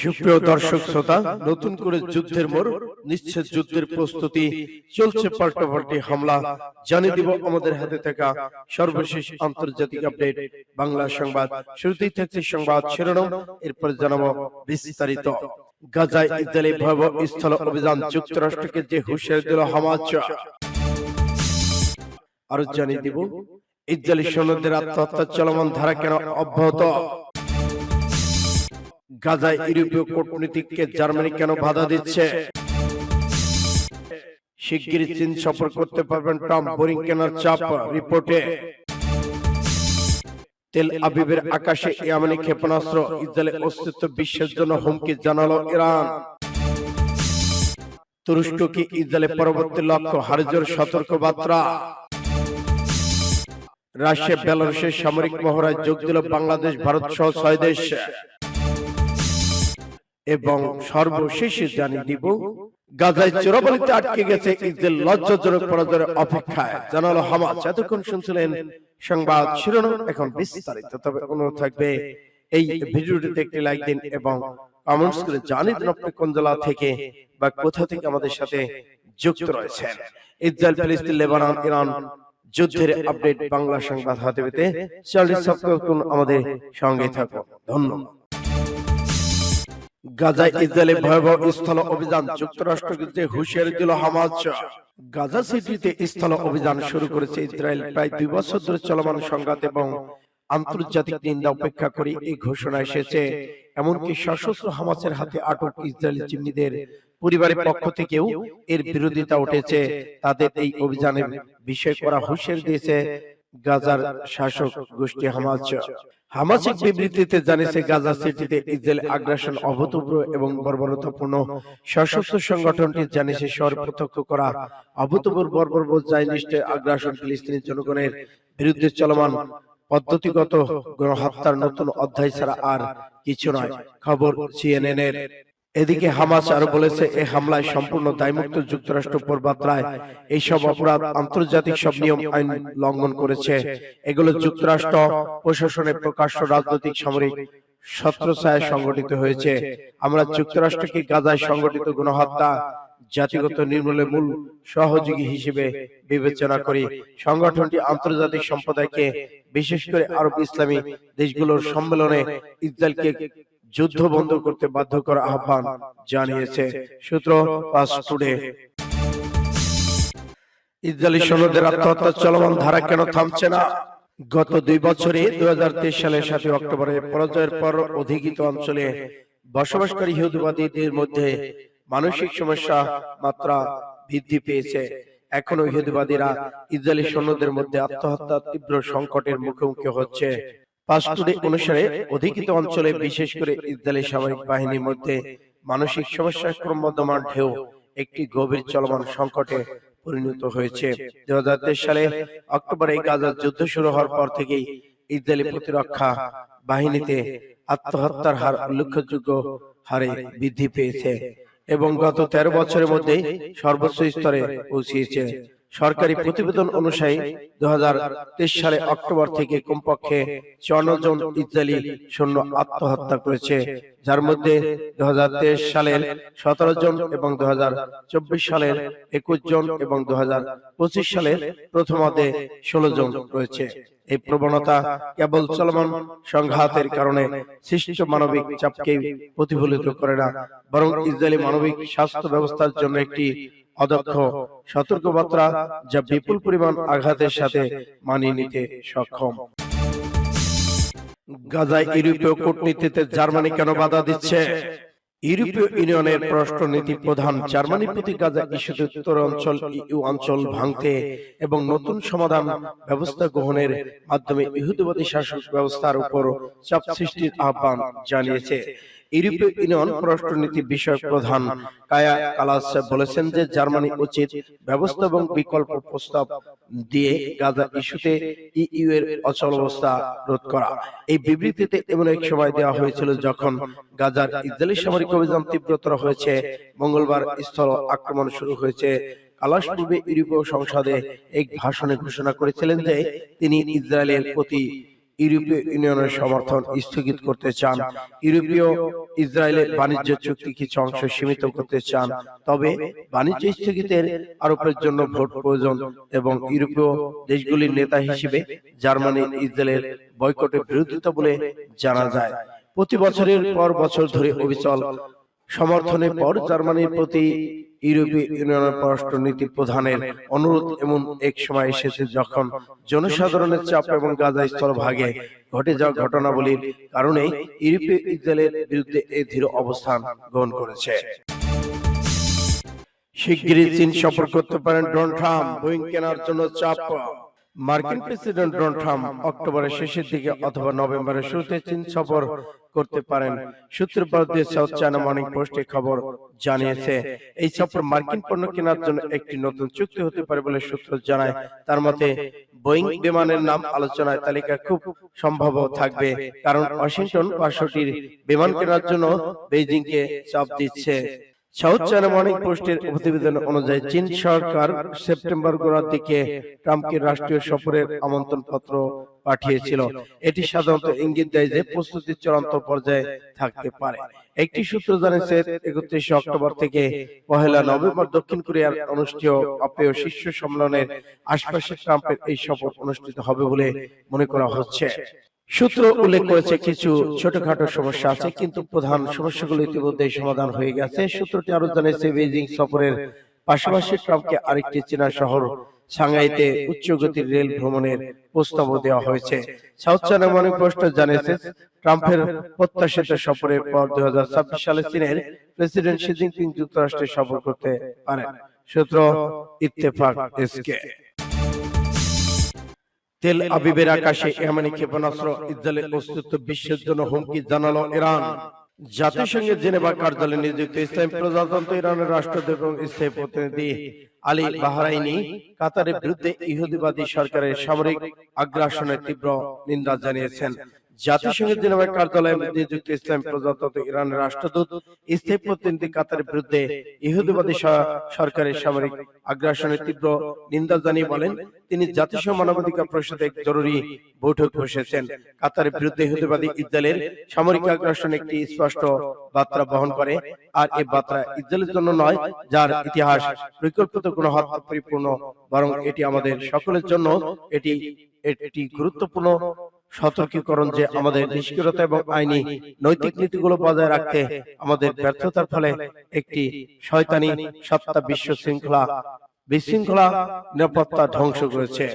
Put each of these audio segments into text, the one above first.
সুপ্রিয় দর্শক শ্রোতা, নতুন করে যুদ্ধের মোড় নিশ্চিত যুদ্ধের প্রস্তুতি চলছে পাল্টাপাল্টি হামলা। জানিয়ে দিব আমাদের হাতে থাকা সর্বশেষ আন্তর্জাতিক আপডেট। বাংলা সংবাদ, শুরুতেই থাকছে সংবাদ শিরোনাম, এরপর জানাব বিস্তারিত। গাজায় ইসরায়েলি ভয়াবহ স্থল অভিযান, যুক্তরাষ্ট্রকে যে হুঁশিয়ারি দিল হামাজ আরও জানিয়ে দিব, ইসরায়েলি সৈন্যদের আত্মহত্যা চলমান ধারা কেন অব্যাহত? গাজায় ইউরোপীয় কূটনীতিককে জার্মানি কেন বাধা দিচ্ছে? শিগগিরই চীন সফর করতে পারবেন ট্রাম্প। বোরিং কেনার চাপ রিপোর্টে। তেল আবিবের আকাশে ইয়ামানি ক্ষেপণাস্ত্র, ইসরায়েলের অস্তিত্ব বিশ্বের জন্য হুমকি জানালো ইরান। তুরস্ক কি ইসরায়েলের পরবর্তী লক্ষ্য? হারিজোর সতর্ক বার্তা রাশিয়া, বেলারুশের সামরিক মহড়ায় যোগ দিল বাংলাদেশ ভারত সহ ছয় দেশ। এবং সর্বশেষে জানিয়ে দিব গাজায় চোরাবালিতে আটকে গেছে ইসরায়েল লজ্জাজনক পরাজয়ের অপেক্ষায়। জানালো হামাজ এতক্ষণ শুনছিলেন সংবাদ শিরোনাম। এখন বিস্তারিত। তবে অনুরোধ থাকবে এই ভিডিওটিতে একটি লাইক দিন এবং কমেন্টস করে জানিয়ে দিন আপনি কোন জেলা থেকে বা কোথা থেকে আমাদের সাথে যুক্ত রয়েছেন। ইসরায়েল ফিলিস্তিন লেবানন ইরান যুদ্ধের আপডেট বাংলা সংবাদ হাতে পেতে চ্যানেলটি সাবস্ক্রাইব করুন আমাদের সঙ্গে থাকুন। ধন্যবাদ। গাজায় ইসরায়েলের ভয়াবহ স্থল অভিযান যুক্তরাষ্ট্রকে যে হুঁশিয়ারি দিল হামাজ গাজা সিটিতে স্থল অভিযান শুরু করেছে ইসরায়েল প্রায় দুই বছর ধরে চলমান সংঘাত এবং আন্তর্জাতিক নিন্দা উপেক্ষা করে এই ঘোষণা এসেছে। এমনকি সশস্ত্র হামাসের হাতে আটক ইসরায়েলি চিমনিদের পরিবারের পক্ষ থেকেও এর বিরোধিতা উঠেছে। তাদের এই অভিযানের বিষয় করা হুঁশিয়ারি দিয়েছে গাজার শাসক গোষ্ঠী হামাজ হামাসিক বিবৃতিতে জানিয়েছে গাজা সিটিতে ইসরায়েল আগ্রাসন অভূতপূর্ব এবং বর্বরতাপূর্ণ। সশস্ত্র সংগঠনটি জানিয়েছে শহর প্রত্যক্ষ করা। অভূতপূর্ব বর্বর জাইনিস্টের আগ্রাসন ফিলিস্তিনি জনগণের বিরুদ্ধে চলমান পদ্ধতিগত গণহত্যার নতুন অধ্যায় ছাড়া আর কিছু নয়। খবর সিএনএন এর এদিকে হামাস আরও বলেছে এই হামলায় সম্পূর্ণ দায়মুক্ত যুক্তরাষ্ট্র পূর্বাত্রায় এইসব অপরাধ আন্তর্জাতিক সব নিয়ম আইন লঙ্ঘন করেছে। এগুলো যুক্তরাষ্ট্র প্রশাসনের প্রকাশ্য রাজনৈতিক সামরিক ছত্রছায়ায় সংগঠিত হয়েছে। আমরা যুক্তরাষ্ট্রকে গাজায় সংগঠিত গণহত্যা জাতিগত নির্মূলের মূল সহযোগী হিসেবে বিবেচনা করি। সংগঠনটি আন্তর্জাতিক সম্প্রদায়কে বিশেষ করে আরব ইসলামী দেশগুলোর সম্মেলনে ইসরায়েলকে যুদ্ধ বন্ধ করতে বাধ্য করা আহ্বান জানিয়েছে সূত্র পাস টুডে। ইসরায়েলি সৈন্যদের আত্মহত্যা চলমান ধারা কেন থামছে না? গত দুই বছরে দুই সালের সাথে অক্টোবরে পরাজয়ের পর অধিকৃত অঞ্চলে বসবাসকারী ইহুদিবাদীদের মধ্যে মানসিক সমস্যা মাত্রা বৃদ্ধি পেয়েছে। এখনও ইহুদিবাদীরা ইসরায়েলি সৈন্যদের মধ্যে আত্মহত্যা তীব্র সংকটের মুখোমুখি হচ্ছে। পাসটুডে অনুসারে অধিকৃত অঞ্চলে বিশেষ করে ইসরায়েলি সামরিক বাহিনীর মধ্যে মানসিক সমস্যার ক্রমবর্ধমান ঢেউ একটি গভীর চলমান সংকটে পরিণত হয়েছে। দুই সালে অক্টোবরে গাজার যুদ্ধ শুরু হওয়ার পর থেকেই ইসরায়েলি প্রতিরক্ষা বাহিনীতে আত্মহত্যার হার উল্লেখযোগ্য হারে বৃদ্ধি পেয়েছে। এবং গত তেরো বছরের মধ্যে সর্বোচ্চ স্তরে পৌঁছিয়েছে। সরকারি প্রতিবেদন অনুসারে দু সালে অক্টোবর থেকে কমপক্ষে চুয়ান্ন জন ইসরায়েলি সৈন্য আত্মহত্যা করেছে যার মধ্যে দু সালের সতেরো জন এবং দু সালের একুশ জন এবং দু সালের প্রথমার্ধে ষোলো জন রয়েছে এই প্রবণতা কেবল চলমান সংঘাতের কারণে সৃষ্ট মানবিক চাপকে প্রতিফলিত করে না বরং ইসরায়েলি মানবিক স্বাস্থ্য ব্যবস্থার জন্য একটি অদক্ষ, সতর্কবার্তা যা বিপুল পরিমাণ আঘাতের সাথে মানিয়ে নিতে সক্ষম। গাজায় ইউরোপীয় কূটনীতিতে জার্মানি কেন বাধা দিচ্ছে? ইউরোপীয় ইউনিয়নের পররাষ্ট্রনীতি প্রধান, জার্মানির প্রতি গাজা ইস্যুতে উত্তর অঞ্চল, ইউ অঞ্চল ভাঙতে এবং নতুন সমাধান ব্যবস্থা গ্রহণের মাধ্যমে ইহুদিবাদী শাসক ব্যবস্থার উপর চাপ সৃষ্টির আহ্বান জানিয়েছে। ইউরোপীয় ইউনিয়ন পররাষ্ট্রনীতি বিষয়ক প্রধান কায়া কালাস বলেছেন যে জার্মানি উচিত ব্যবস্থা এবং বিকল্প প্রস্তাব দিয়ে গাজা ইস্যুতে ইইউ এর অচল অবস্থা রোধ করা। এই বিবৃতিতে এমন এক সময় দেওয়া হয়েছিল যখন গাজার ইসরায়েলি সামরিক অভিযান তীব্রতর হয়েছে। মঙ্গলবার স্থল আক্রমণ শুরু হয়েছে। কালাস পূর্বে ইউরোপীয় সংসদে এক ভাষণে ঘোষণা করেছিলেন যে তিনি ইসরায়েলের প্রতি ইউরোপীয় ইউনিয়নের সমর্থন স্থগিত করতে চান। ইউরোপীয় ইসরায়েলের বাণিজ্য চুক্তি কিছু অংশ সীমিত করতে চান। তবে বাণিজ্য স্থগিতের আরোপের জন্য ভোট প্রয়োজন এবং ইউরোপীয় দেশগুলির নেতা হিসেবে জার্মানি ইসরায়েলের বয়কটের বিরোধিতা বলে জানা যায়। প্রতি বছরের পর বছর ধরে অবিচল সমর্থনের পর জার্মানির প্রতি ইউরোপীয় ইউনিয়নের পররাষ্ট্রনীতি প্রধানের অনুরোধ এমন এক সময় এসেছে যখন জনসাধারণের চাপ এবং গাজা স্থলভাগে ঘটে যাওয়া ঘটনাবলীর কারণে ইউরোপীয় ইসরায়েলের বিরুদ্ধে এই ধীর অবস্থান গ্রহণ করেছে। শিগগিরই চীন সফর করতে পারেন ডোনাল্ড ট্রাম্প। বোয়িং কেনার জন্য চাপ। মার্কিন প্রেসিডেন্ট ডোনাল্ড ট্রাম্প অক্টোবরের শেষের দিকে অথবা নভেম্বরের শুরুতে চীন সফর করতে পারেন। সূত্রপাত দিয়ে সাউথ চায়না মর্নিং পোস্টে খবর জানিয়েছে এই সফর মার্কিন পণ্য কেনার জন্য একটি নতুন চুক্তি হতে পারে বলে সূত্র জানায়। তার মতে বোয়িং বিমানের নাম আলোচনায় তালিকা খুব সম্ভব থাকবে কারণ ওয়াশিংটন পাঁচশোটির বিমান কেনার জন্য বেইজিংকে চাপ দিচ্ছে। সাউথ চায়না মর্নিং পোস্টের প্রতিবেদন অনুযায়ী চীন সরকার সেপ্টেম্বর গোড়ার দিকে ট্রাম্পকে রাষ্ট্রীয় সফরের আমন্ত্রণ পত্র পাঠিয়েছিল। এটি সাধারণত ইঙ্গিত দেয় যে প্রস্তুতি চূড়ান্ত পর্যায়ে থাকতে পারে। একটি সূত্র জানিয়েছে একত্রিশে অক্টোবর থেকে পহেলা নভেম্বর দক্ষিণ কোরিয়ার অনুষ্ঠেয় অপেয় শীর্ষ সম্মেলনের আশপাশে ট্রাম্পের এই সফর অনুষ্ঠিত হবে বলে মনে করা হচ্ছে। সূত্র উল্লেখ করেছে কিছু ছোটখাটো সমস্যা আছে কিন্তু প্রধান সমস্যাগুলো ইতিমধ্যে সমাধান হয়ে গেছে। সূত্রটি আরও জানিয়েছে বেজিং সফরের পাশাপাশি ট্রাম্পকে আরেকটি চীনা শহর সাংহাইতে উচ্চ গতির রেল ভ্রমণের প্রস্তাবও দেওয়া হয়েছে। সাউথ চায়না মর্নিং পোস্ট জানিয়েছে ট্রাম্পের প্রত্যাশিত সফরের পর দুই সালে চীনের প্রেসিডেন্ট শি জিনপিং যুক্তরাষ্ট্রে সফর করতে পারেন সূত্র ইত্তেফাক এসকে তেল আবিবের আকাশে এমনই ক্ষেপণাস্ত্র ইসরায়েলের অস্তিত্ব বিশ্বের জন্য হুমকি জানালো ইরান। জাতিসংঘের জেনেভা কার্যালয়ে নিযুক্ত ইসলাম প্রজাতন্ত্র ইরানের রাষ্ট্রদূত এবং স্থায়ী প্রতিনিধি আলী বাহরাইনি কাতারের বিরুদ্ধে ইহুদিবাদী সরকারের সামরিক আগ্রাসনের তীব্র নিন্দা জানিয়েছেন। জাতিসংঘের জেনেভা কার্যালয়ে নিযুক্ত ইসলাম প্রজাতন্ত্র ইরানের রাষ্ট্রদূত স্থায়ী প্রতিনিধি কাতারের বিরুদ্ধে ইহুদিবাদী সরকারের সামরিক আগ্রাসনের তীব্র নিন্দা জানিয়ে বলেন তিনি জাতিসংঘ মানবাধিকার পরিষদে এক জরুরি বৈঠক বসেছেন। কাতারের বিরুদ্ধে ইহুদিবাদী ইসরায়েলের সামরিক আগ্রাসন একটি স্পষ্ট বার্তা বহন করে আর এই বার্তা ইসরায়েলের জন্য নয় যার ইতিহাস পরিকল্পিত কোনো হত্যা পরিপূর্ণ বরং এটি আমাদের সকলের জন্য এটি একটি গুরুত্বপূর্ণ সতর্কীকরণ যে আমাদের নিষ্ক্রিয়তা এবং আইনি নৈতিক নীতিগুলো বজায় রাখতে আমাদের ব্যর্থতার ফলে একটি শয়তানি সত্তা বিশ্ব শৃঙ্খলা বিশৃঙ্খলা নিরাপত্তা ধ্বংস করেছে।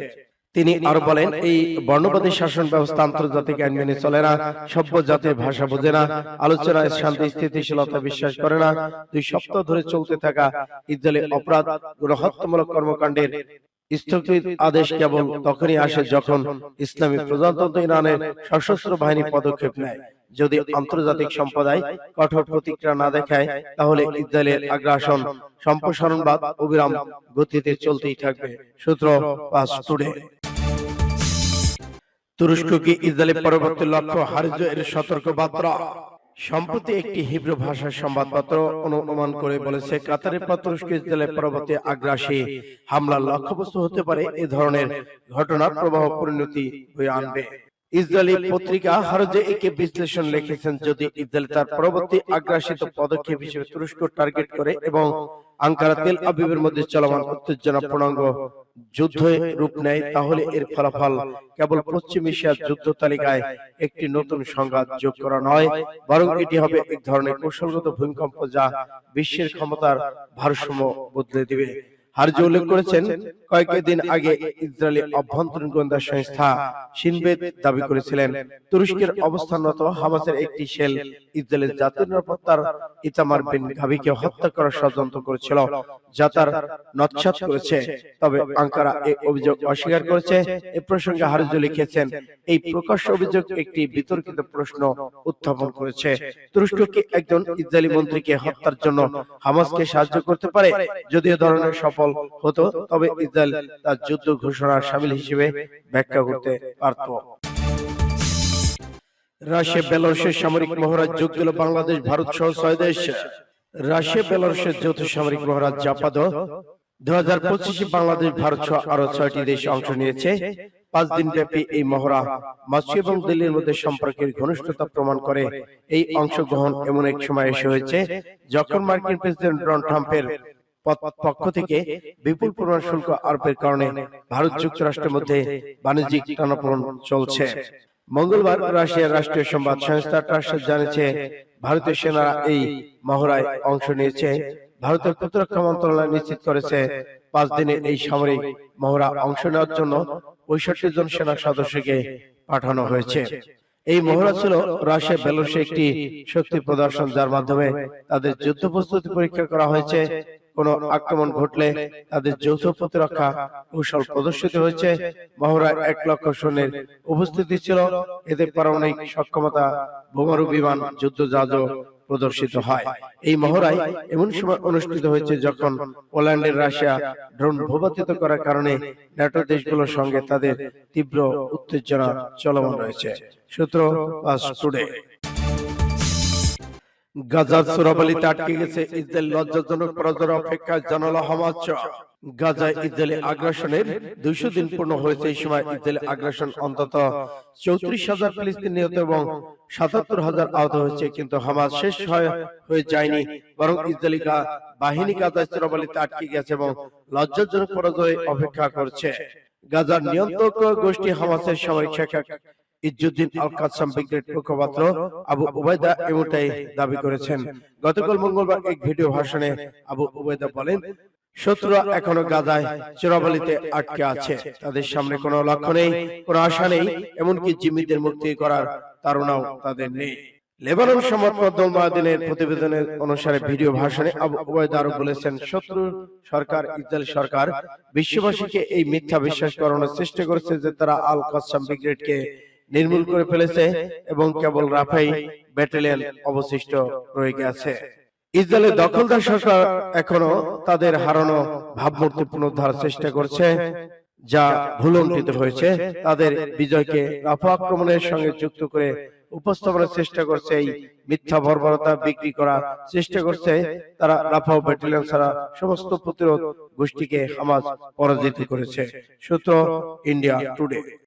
তিনি আরও বলেন এই বর্ণবাদী শাসন ব্যবস্থা আন্তর্জাতিক আইন মেনে চলে না সভ্য জাতির ভাষা বোঝে না আলোচনায় শান্তি স্থিতিশীলতা বিশ্বাস করে না। দুই সপ্তাহ ধরে চলতে থাকা ইসরায়েলি অপরাধ গণহত্যামূলক কর্মকাণ্ডের স্থগিত আদেশ কেবল তখনই আসে যখন ইসলামী প্রজাতন্ত্র ইরানের সশস্ত্র বাহিনী পদক্ষেপ নেয়। যদি আন্তর্জাতিক সম্প্রদায় কঠোর প্রতিক্রিয়া না দেখায় তাহলে ইসরায়েলের আগ্রাসন সম্প্রসারণবাদ অবিরাম গতিতে চলতেই থাকবে। সূত্র পাঁচ টুডে। তুরস্ক কি ইসরায়েলের পরবর্তী লক্ষ্য হারিজ এর সতর্ক বার্তা সম্প্রতি একটি হিব্রু ভাষার সংবাদপত্র অনুমান করে বলেছে কাতারের পর তুরস্ক ইসরায়েলের পরবর্তী আগ্রাসী হামলার লক্ষ্যবস্তু হতে পারে এ ধরনের ঘটনার প্রবাহ পরিণতি হয়ে আনবে। ইসরায়েলি পত্রিকা হারজে একে বিশ্লেষণ লিখেছেন যদি ইসরায়েল তার পরবর্তী আগ্রাসিত পদক্ষেপ হিসেবে তুরস্ক টার্গেট করে এবং আঙ্কারা তেল আবিবের মধ্যে চলমান উত্তেজনা পূর্ণাঙ্গ যুদ্ধে রূপ নেয়, তাহলে এর ফলাফল কেবল পশ্চিম এশিয়ার যুদ্ধ তালিকায় একটি নতুন সংঘাত যোগ করা নয়, বরং এটি হবে এক ধরনের কৌশলগত ভূমিকম্প যা বিশ্বের ক্ষমতার ভারসাম্য বদলে দিবে। হারজ উল্লেখ করেছেন কয়েকদিন আগে ইসরায়েলি অভ্যন্তরীণ গোয়েন্দা সংস্থা সিনবেদ দাবি করেছিলেন। তুরস্কের অবস্থানরত হামাসের একটি সেল ইসরায়েলের জাতীয় নিরাপত্তার ইতামার বিন গাবিকে হত্যা করার ষড়যন্ত্র করেছিল যা তার নচ্ছাত করেছে। তবে আঙ্কারা এই অভিযোগ অস্বীকার করেছে। এ প্রসঙ্গে হারজু লিখেছেন এই প্রকাশ্য অভিযোগ একটি বিতর্কিত প্রশ্ন উত্থাপন করেছে। তুরস্ক কি একজন ইসরায়েলি মন্ত্রীকে হত্যার জন্য হামাসকে সাহায্য করতে পারে? যদি এ ধরনের সফল হতো, তবে ইসরায়েল তার যুদ্ধ ঘোষণার সামিল হিসেবে ব্যাখ্যা করতে পারত। রাশিয়া, বেলারুশের সামরিক মহারাজ যোগ দিল বাংলাদেশ, ভারত সহ ছয় দেশ। রাশিয়া, বেলারুশের যৌথ সামরিক মহারাজ জাপাদ দু হাজার পঁচিশে বাংলাদেশ, ভারত সহ আরও ছয়টি দেশ অংশ নিয়েছে। পাঁচ দিন ব্যাপী এই মহড়া মস্কো এবং দিল্লির মধ্যে সম্পর্কের ঘনিষ্ঠতা প্রমাণ করে। এই অংশগ্রহণ এমন এক সময় এসে হয়েছে যখন মার্কিন প্রেসিডেন্ট ডোনাল্ড ট্রাম্পের পক্ষ থেকে বিপুল পরিমাণ শুল্ক আরোপের কারণে ভারত যুক্তরাষ্ট্রের মধ্যে বাণিজ্যিক টানাপোড়েন চলছে। মঙ্গলবার রাশিয়ার রাষ্ট্রীয় সংবাদ সংস্থা টাস জানিয়েছে, ভারতীয় সেনারা এই মহড়ায় অংশ নিয়েছে। ভারতের প্রতিরক্ষা মন্ত্রণালয় নিশ্চিত করেছে, পাঁচ দিনের এই সামরিক মহড়া অংশ নেওয়ার জন্য পঁয়ষট্টি জন সেনা সদস্যকে পাঠানো হয়েছে। এই মহড়া ছিল রাশিয়া বেলারুশে একটি শক্তি প্রদর্শন, যার মাধ্যমে তাদের যুদ্ধ প্রস্তুতি পরীক্ষা করা হয়েছে। কোন আক্রমণ ঘটলে তাদের যৌথ প্রতিরক্ষা কৌশল প্রদর্শিত হয়েছে। মহড়ায় এক লক্ষ সৈন্যের উপস্থিতি ছিল। এতে পারমাণবিক সক্ষমতা বোমারু বিমান যুদ্ধ জাহাজ প্রদর্শিত হয়। এই মহড়ায় এমন সময় অনুষ্ঠিত হয়েছে যখন পোল্যান্ডের রাশিয়া ড্রোন ভূপাতিত করার কারণে ন্যাটো দেশগুলোর সঙ্গে তাদের তীব্র উত্তেজনা চলমান রয়েছে। সূত্র টুডে। গাজার সুরাবালিতে আটকে গেছে ইসরায়েল লজ্জাজনক পরাজয়ের অপেক্ষায় জানালো হামাজ গাজায় ইসরায়েলি আগ্রাসনের দুইশো দিন পূর্ণ হয়েছে এই সময় ইসরায়েলি আগ্রাসন অন্তত চৌত্রিশ হাজার ফিলিস্তিন নিহত এবং সাতাত্তর হাজার আহত হয়েছে কিন্তু হামাজ শেষ হয়- হয়ে যায়নি বরং ইসরায়েলি বাহিনী গাজায় সুরাবালিতে আটকে গেছে এবং লজ্জাজনক পরাজয় অপেক্ষা করছে। গাজার নিয়ন্ত্রক গোষ্ঠী হামাসের সামরিক শাখা ইজ্জুদ্দিন আল কাসাম ব্রিগেড মুখপাত্র আবু উবাইদা এমনটাই দাবি করেছেন। গতকাল মঙ্গলবার এক ভিডিও ভাষণে আবু উবাইদা বলেন, শত্রুরা এখনও চোরাবালিতে আটকে আছে। তাদের সামনে কোনো লক্ষ্য নেই, কোনো আশা নেই, এমনকি জিম্মিদের মুক্তি করার তারুণাও তাদের নেই। লেবানন মাদিনের প্রতিবেদনের অনুসারে ভিডিও ভাষণে আবু আরও বলেছেন শত্রু সরকার, ইসরায়েল সরকার বিশ্ববাসীকে এই মিথ্যা বিশ্বাস করানোর চেষ্টা করেছে যে তারা আল কাসাম ব্রিগেডকে নির্মূল করে ফেলেছে এবং কেবল রাফাই ব্যাটালিয়ন অবশিষ্ট রয়ে গেছে। ইসরায়েলের দখলদার সরকার এখনও তাদের হারানো ভাবমূর্তি পুনরুদ্ধার চেষ্টা করছে যা ভুলন্টিত হয়েছে। তাদের বিজয়কে রাফা আক্রমণের সঙ্গে যুক্ত করে উপস্থাপনের চেষ্টা করছে এই মিথ্যা বর্বরতা বিক্রি করার চেষ্টা করছে। তারা রাফা ব্যাটালিয়ন ছাড়া সমস্ত প্রতিরোধ গোষ্ঠীকে হামাজ পরাজিত করেছে। সূত্র ইন্ডিয়া টুডে।